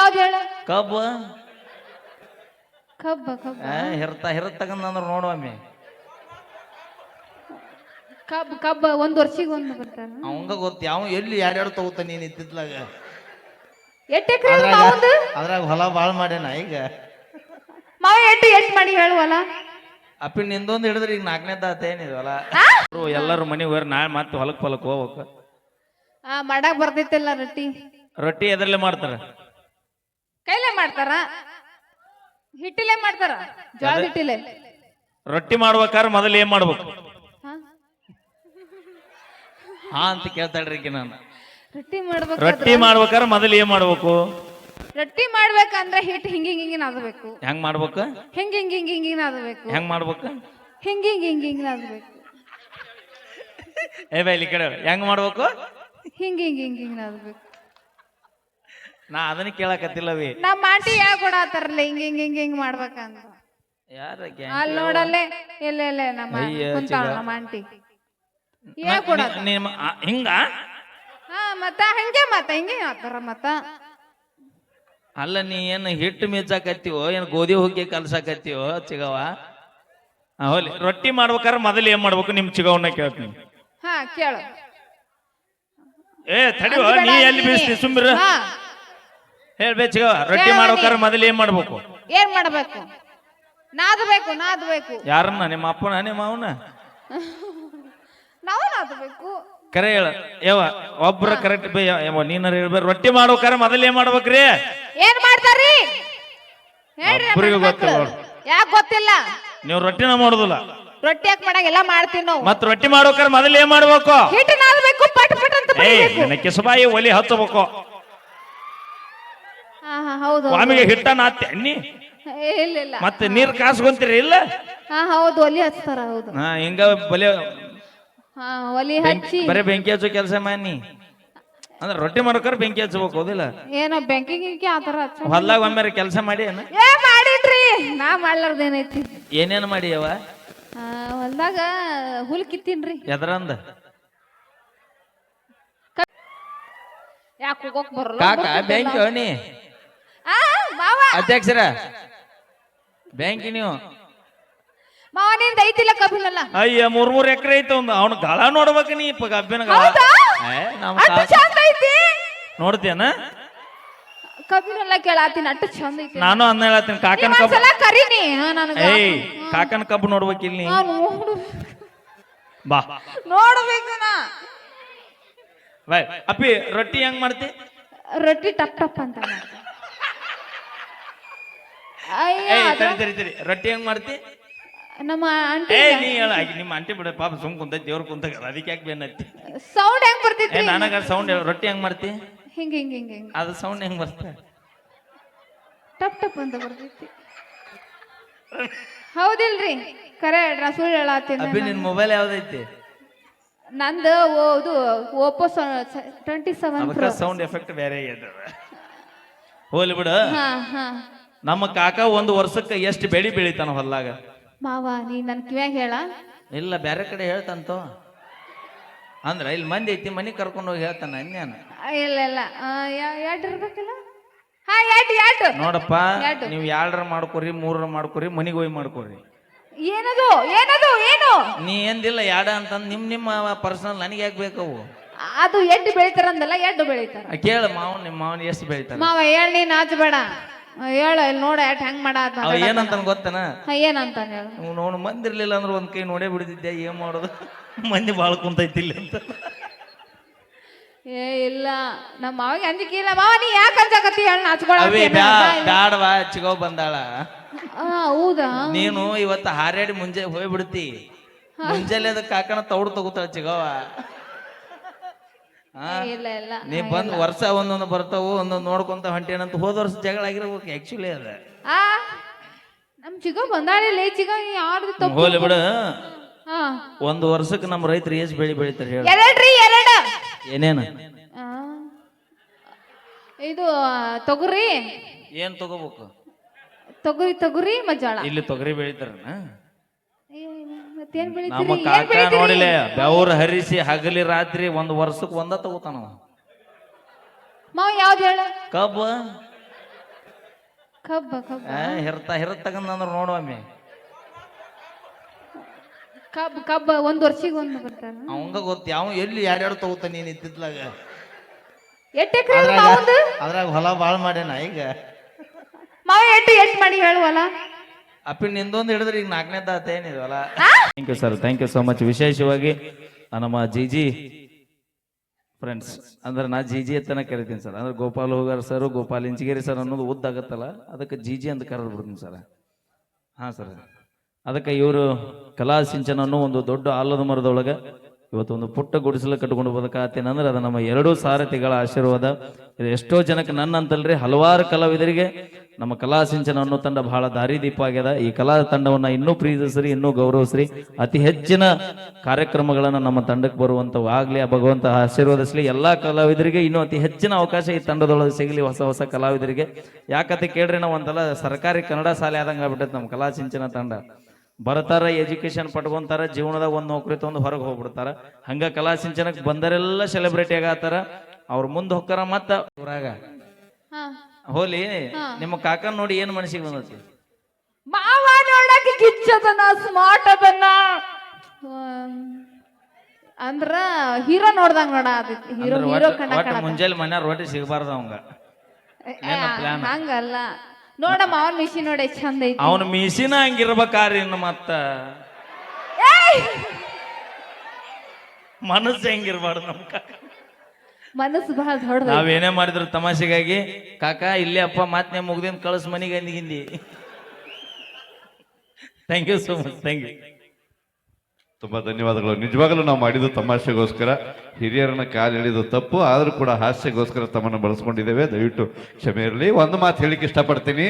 ಯಾವ್ದು ಹೇಳ? ಕಬ್ಬ. ಕಬ್ಬ ಕಬ್ಬ. ಹಿರ್ತ ಹಿರತ್ ಅಂದ್ರೆ ನೋಡುವಮ್ಮಿ ಕಬ್ಬ ಕಬ್ಬ ಒಂದ್ ವರ್ಷಿಗೆ ಒಂದು ಬರ್ತಾರ ಅವಂಗ ಗೊತ್ತ ಯಾವ ಎಲ್ಲಿ ಯಾರ್ಯಾರು ತಗೋತ ನೀನ್ ಇತ್ತಿದ್ಲಾಗ ಎಕರೆ ಅದ್ರಾಗ ಹೊಲ ಬಾಳ್ ಮಾಡ್ಯಾನ ಈಗ. ಮಾವ ಎಟ್ಟು ಎಷ್ಟ್ ಮಾಡಿ ಹೇಳುವಲ್ಲ ಅಪ್ಪಿ ನಿಂದೊಂದು ಹಿಡಿದ್ರೆ ಈಗ ನಾಲ್ಕನೇದ ಹೊಲ? ಎಲ್ಲರೂ ಮನೆಗೆ ಹೋಗ್ಯಾರ ನಾಳೆ ಮತ್ತೆ ಹೊಲಕ್ ಹೊಲಕ್ ಹೋಗ್ಬೇಕು. ಆ ಮಾಡಕ್ ಬರ್ತೈತಿಲ್ಲ ರೊಟ್ಟಿ? ರೊಟ್ಟಿ ಎದ್ರಲ್ಲೇ ಮಾಡ್ತಾರ. ಕೈಲೇ ಮಾಡ್ತಾರ ಹಿಟ್ಟಿಲೆ ಮಾಡ್ತಾರ ಜೋಳದ ಹಿಟ್ಟಿಲೆ ರೊಟ್ಟಿ ಮಾಡ್ಬೇಕಾದ್ರೆ ಮೊದಲು ಏನ್ ಮಾಡ್ಬೇಕು ಹಾ? ಹಾ ಅಂತ ಕೇಳ್ತಾಳ್ರಿ ಈಕಿ ನಾನು ರೊಟ್ಟಿ ಮಾಡ್ಬೇಕು ರೊಟ್ಟಿ ಮಾಡ್ಬೇಕಾದ್ರೆ ಮೊದಲು ಏನ್ ಮಾಡ್ಬೇಕು ರೊಟ್ಟಿ ಮಾಡ್ಬೇಕಂದ್ರೆ ಹಿಟ್ಟು ಹಿಂಗ ಹಿಂಗ ಹಿಂಗ ನಾದಬೇಕು ಹೆಂಗ್ ಮಾಡ್ಬೇಕು ಹಿಂಗ ಹಿಂಗ ಹಿಂಗ ಹಿಂಗ ನಾದಬೇಕು ಹೆಂಗ್ ಮಾಡ್ಬೇಕು ಹಿಂಗ ಹಿಂಗ ಹಿಂಗ ಹಿಂಗ ನಾದಬೇಕು ಏ ಬೈಲಿ ಇಲ್ಲಿ ಕಡೆ ಹೆಂಗ್ ಮಾಡ್ಬೇಕು ಹಿಂಗ ಹಿಂಗ ಹಿಂಗ ಹಿಂಗ ನಾದಬೇಕು ನಾ ಅದನ್ನ ಕೇಳಕತ್ತಿಲ್ಲವಿ. ನಮ್ಮ ಆಂಟಿ ಹೇಳ್ಕೊಡತ್ತಾರಲ್ಲ ಹಿಂಗ ಹಿಂಗ ಹಿಂಗ ಹಿಂಗ ಮಾಡ್ಬೇಕಂತ. ಯಾರ ಅಲ್ಲಿ ನೋಡಲ್ಲೇ ಇಲ್ಲ ಇಲ್ಲ ನಮ್ಮ ಅಯ್ಯ, ಕುಂತಾಳ ಚಿಗ. ನಮ್ಮ ಆಂಟಿ. ನಿಮ್ಮ ಆ, ಹಿಂಗ? ಹಾ ಮತ್ತ ಹಂಗೆ ಮತ್ತ ಹಿಂಗೆ ಆತಾರ ಮತ್ತ. ಅಲ್ಲ ನೀ ಏನ್ ಹಿಟ್ಟು ಮೀಚಾಕತ್ತೀವೋ ಏನ್ ಗೋಧಿ ಹುಗ್ಗಿ ಕಲ್ಸಾಕತ್ತೀವೋ ಚಿಗವ ಆ, ಹೋಗ್ಲಿ ರೊಟ್ಟಿ ಮಾಡ್ಬೇಕಾದ್ರೆ ಮೊದಲು ಏನ್ ಮಾಡ್ಬೇಕು? ನಿಮ್ ಚಿಗವನ್ನ ಕೇಳ್ತೀನಿ. ಹಾ ಕೇಳು. ಏ ತಡಿವ ನೀ ಎಲ್ಲಿ ಬೀಸ್ತಿ? ಸುಮ್ಮಿರ ಹಾ. ಹೇಳ್ಬೇ ಚಿಗವ ರೊಟ್ಟಿ ಮಾಡ್ಬೇಕಾದ್ರೆ ಮೊದಲು ಏನ್ ಮಾಡ್ಬೇಕು? ಏನ್ ಮಾಡ್ಬೇಕು? ನಾದಬೇಕು ನಾದಬೇಕು. ಯಾರನ್ನ? ನಿಮ್ಮ ಅಪ್ಪನ ನಿಮ್ಮ ಅವನ? ನಾವು ನಾದಬೇಕು. ಕರೆ ಹೇಳ. ಯಾವ ಒಬ್ರ ಕರೆಕ್ಟ್ ಬೇ ಯಾವ ನೀನಾರ ಹೇಳ್ಬೇಕು ರೊಟ್ಟಿ ಮಾಡ್ಬೇಕಾರೆ ಮೊದಲು ಏನ್ ಮಾಡ್ಬೇಕ್ರಿ? ಏನ್ ಮಾಡ್ತಾರಿ ಒಬ್ರಿಗೂ. ಗೊತ್ತಿಲ್ಲ. ಯಾಕೆ ಗೊತ್ತಿಲ್ಲ? ನೀವು ರೊಟ್ಟಿನ ಮಾಡುದಿಲ್ಲ. ರೊಟ್ಟಿ ಯಾಕೆ ಮಾಡಂಗ ಎಲ್ಲ ಮಾಡ್ತೀವಿ ನಾವು. ಮತ್ತೆ ರೊಟ್ಟಿ ಮಾಡ್ಬೇಕಾರೆ ಮೊದಲು ಏನ್ ಮಾಡ್ಬೇಕು? ಹಿಟ್ಟು ನಾದಬೇಕು ಪಟ್ ಪಟ್ ಅಂತ ಏಯ್ ನಿನ್ನ ಕಿಸಬಾಯಿ ಒಲಿ ಹಚ್ಚಬೇಕು ಹಾ ಹಾ ಹೌದು ಹೌದು. ಸ್ವಾಮಿಗೆ ಹಿಟ್ಟ ನಾತ್ಯ ನೀ ಏ, ಇಲ್ಲ ಇಲ್ಲ. ಮತ್ತೆ ನೀರ್ ಕಾಸ್ಕೊಂತೀರಿ ಇಲ್ಲ? ಹಾ ಹೌದು ಒಲಿ ಹಚ್ತಾರ ಹೌದು. ಹಾ ಹಿಂಗ ಬಲೆ ಹಾ ಒಲಿ ಬೆಂಕಿ- ಹಚ್ಚಿ. ಬರೇ ಬೆಂಕಿ ಹಚ್ಚೋ ಕೆಲಸ ಮಾಡಿ ಅಂದ್ರೆ ರೊಟ್ಟಿ ಮಾಡ್ಬೇಕಾರೆ ಬೆಂಕಿ ಹಚ್ಚಬೇಕು ಹೌದಿಲ್ಲ? ಏನೋ ಬೆಂಕಿ ಗಿಂಕಿ ಆತರ ಹಚ್ಚ ಹೊಲ್ದಾಗ ಒಮ್ಮೆ ಕೆಲಸ ಮಾಡಿ ಏನ? ಏ ಮಾಡಿದ್ರಿ ನಾ ಮಾಡ್ಲಾರ್ದೇನೈತಿ ಏನೇನ್ ಮಾಡಿ ಅವ ಆ, ಹೊಲ್ದಾಗ ಹುಲ್ ಕಿತ್ತೀನ್ರಿ. ಎದ್ರಂದ ಯಾಕೆ ಹೋಗೋಕ್ ಬರಲ್ಲ? ಕಾಕ ನೀ ಮಾವ ಅಧ್ಯಕ್ಷರ ಬ್ಯಾಂಕಿ ನೀವು. ಮಾವನಿಂದ ಐತಿಲ್ಲ ಕಬ್ಬಿನಲ್ಲ ಅಯ್ಯ ಮೂರ್ ಮೂರ್ ಎಕರೆ ಐತೆ ಒಂದು. ಅವ್ನ ಗಳ ನೋಡ್ಬೇಕು ನೀ ಕಬ್ಬಿನ ಗಳ. ಹೌದಾ? ಏ, ನಮ್ ಅಟ್ಟು ಕಾ- ಚಂದ ಐತಿ. ನೋಡ್ತೀಯನ? ಕಬ್ಬಿನೆಲ್ಲ ಕೇಳಾತೀನಿ ಅಟ್ಟು ಚಂದ ಐತಿ. ನಾನು ಅನ್ನ ಹೇಳತ್ತೀನಿ ಕಾಕನ ಕಬ್ಬು ಒಂದ್ಸಲ ಕರೀನಿ ನನಗೆ. ಏಯ್ ಕಾಕನ ಕಬ್ಬು ನೋಡ್ಬೇಕಿಲ್ ನೀ ನೋಡು ಬಾ. ನೋಡ್ಬೇಕು ನಾ. ಬಾಯ್. ಅಪ್ಪಿ ರೊಟ್ಟಿ ಹೆಂಗ್ ಮಾಡ್ತಿ? ರೊಟ್ಟಿ ಟಪ್ ಟಪ್ ಅಂತ ಮಾಡ್ತಾರೆ. ತಡಿ ತಡಿ ತಡಿ ರೊಟ್ಟಿ ಹೆಂಗ್ ಮಾಡ್ತಿ? ನಮ್ಮ ಆಂಟಿ ಏ ನೀ ಹೇಳ ಆಕಿ ನಿಮ್ಮ ಆಂಟಿ ಬಿಡ ಪಾಪ ಸುಮ್ ಕುಂತ ದೇವ್ರ ಕುಂತ ಅದಕ್ಕೆ ಯಾಕೆ ಬೆನ್ನತ್ತಿ ಸೌಂಡ್ ಹೆಂಗ್ ಏ ಬರ್ತೈತ್ರಿ ನನಗ ಸೌಂಡ್ ಹೇಳ ರೊಟ್ಟಿ ಹೆಂಗ್ ಮಾಡ್ತಿ? ಹಿಂಗ್ ಹಿಂಗ್ ಹಿಂಗ್ ಹಿಂಗ್. ಅದು ಸೌಂಡ್ ಹೆಂಗ್ ಬರ್ತ ಟಪ್ ಟಪ್ ಅಂತ ಬರ್ತೈತಿ ಹೌದಿಲ್ರಿ? ಕರೆ ನಾ ಸುಳ್ಳು ಹೇಳತ್ತೀನಿ ನಿನ್. ಮೊಬೈಲ್ ಯಾವ್ದೈತಿ? ನಂದು ಓ- ಇದು ಓಪೋ ಟ್ವೆಂಟಿ ಸೆವೆನ್ ಅದಕ್ಕ ಸೌಂಡ್ ಎಫೆಕ್ಟ್ ಬೇರೆ ಆಗ್ಯದ. ಹೋಲಿ ಬಿಡು. ಹಾ ಹಾ. ನಮ್ಮ ಕಾಕ ಒಂದು ವರ್ಷಕ್ಕೆ ಎಷ್ಟು ಬೆಳಿ ಬೆಳಿತಾನ ಹೊಲ್ಲಾಗ ಮಾವ ನೀ ನನ್ ಕಿವ್ಯಾಗ ಹೇಳ? ಇಲ್ಲ ಬೇರೆ ಕಡೆ ಹೇಳ್ತಂತೋ ಅಂದ್ರ ಇಲ್ಲಿ ಮಂದಿ ಐತಿ ಮನಿ ಕರ್ಕೊಂಡು ಹೋಗಿ ಹೇಳ್ತಾನ ಅನ್ಯಾನ ಆ, ಇಲ್ಲ ಇಲ್ಲ. ಎರಡು ಇರ್ಬೇಕಲ್ಲ? ಹಾ ಎರಡು ಎರಡು ನೋಡಪ್ಪ ಎರಡು. ನೀವು ಎರಡರ ಮಾಡ್ಕೊರಿ ಮೂರರ ಮಾಡ್ಕೊರಿ ಮನಿಗೆ ಹೋಗಿ ಮಾಡ್ಕೊರಿ. ಏನದು ಏನದು ಏನು? ನೀ ಎಂದಿಲ್ಲ ಯಾಡ ಅಂತಂದ್ ನಿಮ್ ನಿಮ್ಮ ಪರ್ಸನಲ್ ನನಗೆ ಯಾಕೆ ಬೇಕವು ಅದು ಎಡ್ಡು ಬೆಳಿತಾರಂದಲ್ಲ ಎಡ್ಡು ಬೆಳಿತಾರ. ಕೇಳ ಮಾವನ್ ನಿಮ್ಮ ಮಾವನ್ ಎಷ್ಟು ಬೆಳಿತಾರ? ಮಾವ ಹೇಳ್ ನೀ ನಾಚಬೇಡ ಹೇಳು ಇಲ್ಲಿ ನೋಡ ಎಟ್ ಹೆಂಗ್ ಮಾಡ ಅವ ಏನಂತ ಗೊತ್ತನ? ಏನಂತ ಹೇಳು. ನೋಡು ಮಂದಿರ್ಲಿಲ್ಲ ಅಂದ್ರೆ ಒಂದ್ ಕೈ ನೋಡೇ ಬಿಡ್ತಿದ್ದೆ ಏನ್ ಮಾಡೋದು? ಮಂದಿ ಬಾಳ ಕುಂತೈತಿ ಇಲ್ಲಿ ಅಂತ. ಏ ಇಲ್ಲ. ನಮ್ಮ ಮಾವಿಗೆ ಅಂಜಿಕೆ ಇಲ್ಲ. ಮಾವ ನೀ ಯಾಕೆ ಅಂಜಕತ್ತಿ? ಹೇಳ ಅವೇ ಬ್ಯಾಡವಾ ಚಿಗೋ ಬಂದಾಳ. ಹೌದಾ? ನೀನು ಇವತ್ತು ಹಾರಾಡಿ ಮುಂಜೆ ಹೋಗ್ಬಿಡ್ತಿ. ಮುಂಜಾನೆ ಅದಕ್ಕೆ ಕಾಕನ ತೌಡ್ ತಗೋತಾಳ ಚಿಗವ ಇಲ್ಲ ಇಲ್ಲ. ನೀ ಬಂದ್ ವರ್ಷ ಒಂದೊಂದು ಬರ್ತಾವು ಒಂದೊಂದು ನೋಡ್ಕೊಂತ ಹೊಂಟೇನಂತ ಹೋದ ವರ್ಷ ಜಗಳ ಆಗಿರ್ಬೇಕು ಆಕ್ಚುಲಿ ಅದ. ಆ? ನಮ್ ಚಿಗ ಬಂದಾಳಿಲ್ಲ ಚಿಗ ಯಾರ್ದು ತಪ್ಪು? ಹೋಲಿ ಬಿಡು. ಹಾ. ಒಂದು ವರ್ಷಕ್ಕೆ ನಮ್ಮ ರೈತರು ಎಷ್ಟು ಬೆಳಿ ಬೆಳಿತಾರೆ ಹೇಳಿ. ಎರಡ್ರಿ ಎರಡ. ಏನೇನು? ಆ, ಇದು ಆ, ತೊಗರಿ. ಏನ್ ತಗೋಬೇಕು? ತೊಗರಿ ತೊಗರಿ ಮಜ್ಜಾಳ. ಇಲ್ಲಿ ತೊಗರಿ ಬೆಳಿತಾರನ? ಅಯ್ಯೋ, ಮತ್ತೇನ್ ಬೆಳಿತೀರಿ? ನಮ್ಮ ಏನ್ ಕಾಕ ಬೆಳಿತೀರಿ? ನೋಡಿಲೆ ಬೆವ್ರ ಹರಿಸಿ ಹಗಲಿ ರಾತ್ರಿ ಒಂದು ವರ್ಷಕ್ಕೆ ಒಂದ ತಗೋತಾನ ಅವ. ಮಾವ ಯಾವ್ದು ಹೇಳ? ಕಬ್ಬ. ಕಬ್ಬ ಕಬ್ಬ. ಆ, ಹಿರ್ತ ಹಿರತ್ ತಗೊಂಡ್ರು ಅಂದ್ರೆ ನೋಡುವಮ್ಮಿ ಕಬ್ಬ ಕಬ್ಬ ಒಂದ್ ವರ್ಷಿಗೆ ಒಂದು ಬರ್ತಾರ ಅವಂಗ ಗೊತ್ತ ಯಾವ ಎಲ್ಲಿ ಯಾರ್ಯಾರು ತಗೋತಾನ ನೀನ್ ಇತ್ತಿತ್ಲಾಗ ಎಟ್ ಎಕರೆ ಅದ್ರಾಗ ಮಾವಂದು ಅದ್ರಾಗ ಹೊಲ ಬಾಳ್ ಮಾಡ್ಯಾನ ಈಗ. ಮಾವ ಎಟ್ಟು ಎಟ್ ಮಾಡಿ ಹೇಳುವಲ್ಲ ಅಪ್ಪಿ ನಿಂದೊಂದು ಹಿಡಿದ್ರೆ ಈಗ ನಾಲ್ಕನೇದ ಏನಿದೆ ಹೊಲ? Thank you sir thank you so much ವಿಶೇಷವಾಗಿ ನಮ್ಮ ಜಿ ಜಿ ಫ್ರೆಂಡ್ಸ್ ಅಂದ್ರೆ ನಾ ಜಿ ಜಿ ಅಂತನ ಕರಿತೀನಿ ಸರ್ ಅಂದ್ರೆ ಗೋಪಾಲ್ ಹೋಗಾರ್ ಸರ್ ಗೋಪಾಲ್ ಇಂಚಗೇರಿ ಸರ್ ಅನ್ನೋದು ಉದ್ದಾಗತ್ತಲ್ಲ ಅದಕ್ಕೆ ಜಿ ಜಿ ಅಂತ ಕರೆದು ಬಿಡ್ತೀನಿ ಸರ್ ಹಾಂ ಸರ್ ಅದಕ್ಕೆ ಇವರು ಕಲಾ ಸಿಂಚನ ಅನ್ನೋ ಒಂದು ದೊಡ್ಡ ಆಲದ ಮರದೊಳಗೆ ಇವತ್ತು ಒಂದು ಪುಟ್ಟ ಗುಡಿಸಲು ಕಟ್ಕೊಂಡು ಬದಕಾತೇನಂದ್ರೆ ಅದು ನಮ್ಮ ಎರಡೂ ಸಾರಥಿಗಳ ಆಶೀರ್ವಾದ. ಇದು ಎಷ್ಟೋ ಜನಕ್ಕೆ ನನ್ನ ಅಂತಲ್ರಿ ಹಲವಾರು ಕಲಾವಿದರಿಗೆ ನಮ್ಮ ಕಲಾ ಸಿಂಚನ ಅನ್ನೋ ತಂಡ ಬಹಳ ದಾರಿದೀಪ ಆಗ್ಯದ. ಈ ಕಲಾ ತಂಡವನ್ನ ಇನ್ನೂ ಪ್ರೀತಿಸ್ರಿ, ಇನ್ನೂ ಗೌರವಿಸ್ರಿ. ಅತಿ ಹೆಚ್ಚಿನ ಕಾರ್ಯಕ್ರಮಗಳನ್ನ ನಮ್ಮ ತಂಡಕ್ಕೆ ಬರುವಂಥವಾಗಲಿ ಆ ಭಗವಂತ ಆಶೀರ್ವದಿಸ್ಲಿ. ಎಲ್ಲಾ ಕಲಾವಿದರಿಗೆ ಇನ್ನೂ ಅತಿ ಹೆಚ್ಚಿನ ಅವಕಾಶ ಈ ತಂಡದೊಳಗೆ ಸಿಗಲಿ ಹೊಸ ಹೊಸ ಕಲಾವಿದರಿಗೆ. ಯಾಕತೆ ಕೇಳ್ರಿ ನಾವು ಒಂದಲ್ಲ, ಸರ್ಕಾರಿ ಕನ್ನಡ ಶಾಲೆ ಆದಂಗೆ ಆಗ್ಬಿಟ್ಟೈತೆ ನಮ್ಮ ಕಲಾ ಸಿಂಚನ ತಂಡ. ಬರ್ತಾರ ಎಜುಕೇಶನ್ ಪಡ್ಕೊಂತಾರ, ಜೀವನದಾಗ ಒಂದು ನೌಕರಿ ತಗೊಂಡು ಹೊರಗೆ ಹೋಗ್ಬಿಡ್ತಾರ. ಹಂಗ ಕಲಾ ಸಿಂಚನಕ್ಕೆ ಬಂದರೆಲ್ಲ ಸೆಲೆಬ್ರಿಟಿ ಆಗತ್ತಾರ ಅವ್ರ ಮುಂದೆ ಹೊಕ್ಕಾರ ಮತ್ತ ಊರಾಗ. ಹೋಲಿ ನಿಮ್ಮ ಕಾಕನ್ ನೋಡಿ ಏನ್ ಮನಸ್ಸಿಗೆ ಬಂದತಿ? ಮಾವ ನೋಡಕ್ ಗಿಚ್ಚದನ ಸ್ಮಾರ್ಟ್ ಅದನ್ನ ಅಂದ್ರ ಹೀರೋ ನೋಡ್ದಂಗ ನೋಡ ಹೀರೋ ಹೀರೋ ಒಟ್ಟ- ಮುಂಜಾನೆ ಮನ್ಯಾರ ರೊಟ್ಟಿ ಸಿಗಬಾರ್ದ ಅವಂಗ? ಹಂಗಲ್ಲ. ನೋಡ ಅವನ್ ಮಿಷಿನ್ ನೋಡಿ ಚಂದ ಐತಿ. ಅವನ ಮೀಸಿನ ಹಂಗಿರ್ಬೇಕಾರಿ ಇನ್ನು ಮತ್ತ. ಮನಸ್ಸು ಹೆಂಗಿರ್ಬಾರ್ದು ನಮ್ ಕಾಕ ಮನಸ್ಸು ಬಹಳ ದೊಡ್ಡದ. ನಾವೇನೇ ಮಾಡಿದ್ರು ತಮಾಷೆಗಾಗಿ ಕಾಕ ಇಲ್ಲೇ ಅಪ್ಪ ಮಾತನೇ ಮುಗ್ದಿನ ಕಳಿಸ್ ಮನೆಗೆ ಅಂದಿ Hindi. Thank you so much thank you ತುಂಬಾ ಧನ್ಯವಾದಗಳು. ನಿಜವಾಗಲೂ ನಾವು ಮಾಡಿದ್ದು ತಮಾಷೆಗೋಸ್ಕರ ಹಿರಿಯರನ್ನ ಕಾಲು ಎಳೆದು ತಪ್ಪು ಆದರೂ ಕೂಡ ಹಾಸ್ಯಗೋಸ್ಕರ ತಮ್ಮನ್ನು ಬಳಸ್ಕೊಂಡಿದ್ದೇವೆ. ದಯವಿಟ್ಟು ಕ್ಷಮೆ ಇರಲಿ. ಒಂದು ಮಾತು ಹೇಳಿಕ್ಕೆ ಇಷ್ಟಪಡ್ತೀನಿ.